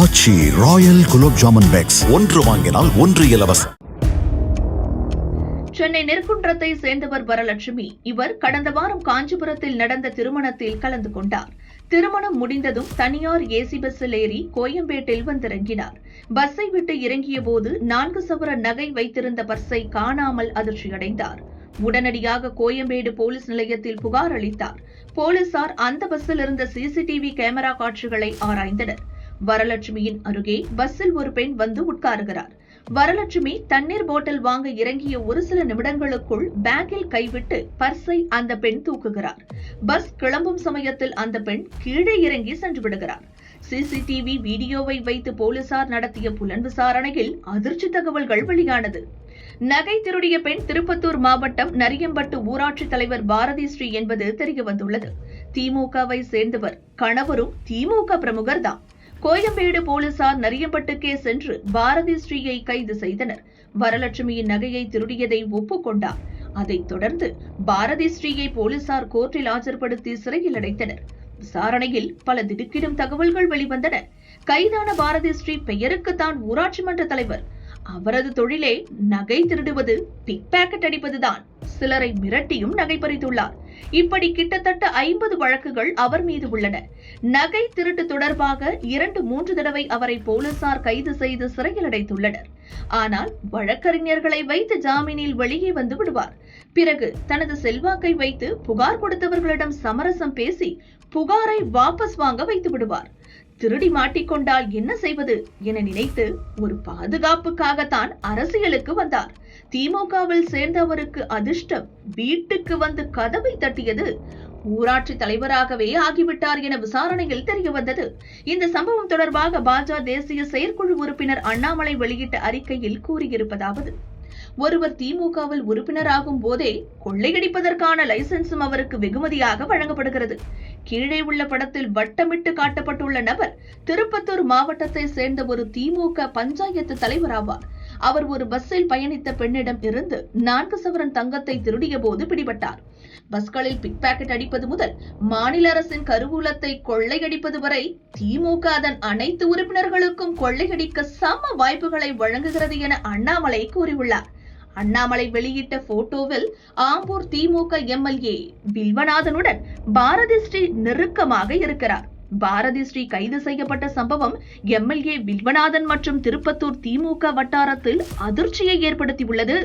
Aachi royal gulab jamun packs. ஒன்று வாங்கினால் ஒன்று இலவசம். சென்னை நெற்குன்றத்தை சேர்ந்தவர் வரலட்சுமி. இவர் கடந்த வாரம் காஞ்சிபுரத்தில் நடந்த திருமணத்தில் கலந்து கொண்டார். திருமணம் முடிந்ததும் தனியார் ஏசி பஸ்ஸில் ஏறி கோயம்பேட்டில் வந்திறங்கினார். பஸ்ஸை விட்டு இறங்கிய போது நான்கு சவர நகை வைத்திருந்த பர்ஸை காணாமல் அதிர்ச்சியடைந்தார். உடனடியாக கோயம்பேடு போலீஸ் நிலையத்தில் புகார் அளித்தார். போலீசார் அந்த பஸ்ஸில் இருந்த சிசிடிவி கேமரா காட்சிகளை ஆராய்ந்தனர். வரலட்சுமியின் அருகே பஸ்ஸில் ஒரு பெண் வந்து உட்காருகிறார். வரலட்சுமி தண்ணீர் போட்டல் வாங்க இறங்கிய ஒரு சில நிமிடங்களுக்குள் பேக்கில் கைவிட்டு பர்ஸை அந்த பெண் தூக்குகிறார். பஸ் கிளம்பும் சமயத்தில் அந்த பெண் கீழே இறங்கி சென்று விடுகிறார். சிசிடிவி வீடியோவை வைத்து போலீசார் நடத்திய புலன் விசாரணையில் அதிர்ச்சி தகவல்கள் வெளியானது. நகை திருடிய பெண் திருப்பத்தூர் மாவட்டம் நரியம்பட்டு ஊராட்சி தலைவர் பாரதி ஸ்ரீ என்பது தெரியவந்துள்ளது. திமுகவை சேர்ந்தவர் கணவரும் திமுக பிரமுகர் தான் கோயம்பேடு போலீசார் நரியம்பட்டுக்கே சென்று பாரதி ஸ்ரீயை கைது செய்தனர். வரலட்சுமியின் நகையை திருடியதை ஒப்புக்கொண்டார். அதைத் தொடர்ந்து பாரதி ஸ்ரீயை போலீசார் கோர்ட்டில் ஆஜர்படுத்தி சிறையில் அடைத்தனர். விசாரணையில் பல திடுக்கிடும் தகவல்கள் வெளிவந்தன. கைதான பாரதி ஸ்ரீ பெயருக்குத்தான் ஊராட்சி மன்ற தலைவர். அவரது தொழிலே நகை திருடுவது பிக் பேக்கெட் அடிப்பதுதான். சிலரை மிரட்டியும் நகை பறித்துள்ளார் இப்படி கிட்டத்தட்ட ஐம்பது வழக்குகள் அவர் மீது உள்ளன. நகை திருட்டு தொடர்பாக இரண்டு மூன்று தடவை அவரை போலீசார் கைது செய்து சிறையில் அடைத்துள்ளனர். ஆனால் வழக்கறிஞர்களை வைத்து ஜாமீனில் வெளியே வந்து விடுவார். பிறகு தனது செல்வாக்கை வைத்து புகார் கொடுத்தவர்களிடம் சமரசம் பேசி புகாரை வாபஸ் வாங்க வைத்து விடுவார். திருடி மாட்டிக்கொண்டால் என்ன செய்வது என நினைத்து ஒரு பாதுகாப்புக்காகத்தான் அரசியலுக்கு வந்தார். திமுகவில் சேர்ந்த அவருக்கு அதிர்ஷ்டம் வீட்டுக்கு வந்து கதவை தட்டியது. ஊராட்சி தலைவராகவே ஆகிவிட்டார் என விசாரணையில் தெரிய வந்தது. இந்த சம்பவம் தொடர்பாக பாஜக தேசிய செயற்குழு உறுப்பினர் அண்ணாமலை வெளியிட்ட அறிக்கையில் கூறியிருப்பதாவது ஒருவர் திமுகவில் உறுப்பினராகும் போதே கொள்ளையடிப்பதற்கான லைசன்ஸும் அவருக்கு வெகுமதியாக வழங்கப்படுகிறது. கீழே உள்ள படத்தில் வட்டமிட்டு காட்டப்பட்டுள்ள நபர் திருப்பத்தூர் மாவட்டத்தை சேர்ந்த ஒரு திமுக பஞ்சாயத்து தலைவராவார் அவர் ஒரு பஸ்ஸில் பயணித்த பெண்ணிடம் இருந்து நான்கு சவரன் தங்கத்தை திருடிய போது பிடிபட்டார். பஸ்களில் பிக் பாக்கெட் அடிப்பது முதல் மாநில அரசின் கருவூலத்தை கொள்ளையடிப்பது வரை திமுக அதன் அனைத்து உறுப்பினர்களுக்கும் கொள்ளையடிக்க சம வாய்ப்புகளை வழங்குகிறது என அண்ணாமலை கூறியுள்ளார். அண்ணாமலை வெளியிட்ட போட்டோவில் ஆம்பூர் திமுக எம்எல்ஏ வில்வநாதனுடன் பாரதி ஸ்ரீ நெருக்கமாக இருக்கிறார். பாரதி ஸ்ரீ கைது செய்யப்பட்ட சம்பவம் எம்எல்ஏ வில்வநாதன் மற்றும் திருப்பத்தூர் திமுக வட்டாரத்தில் அதிர்ச்சியை ஏற்படுத்தியுள்ளது.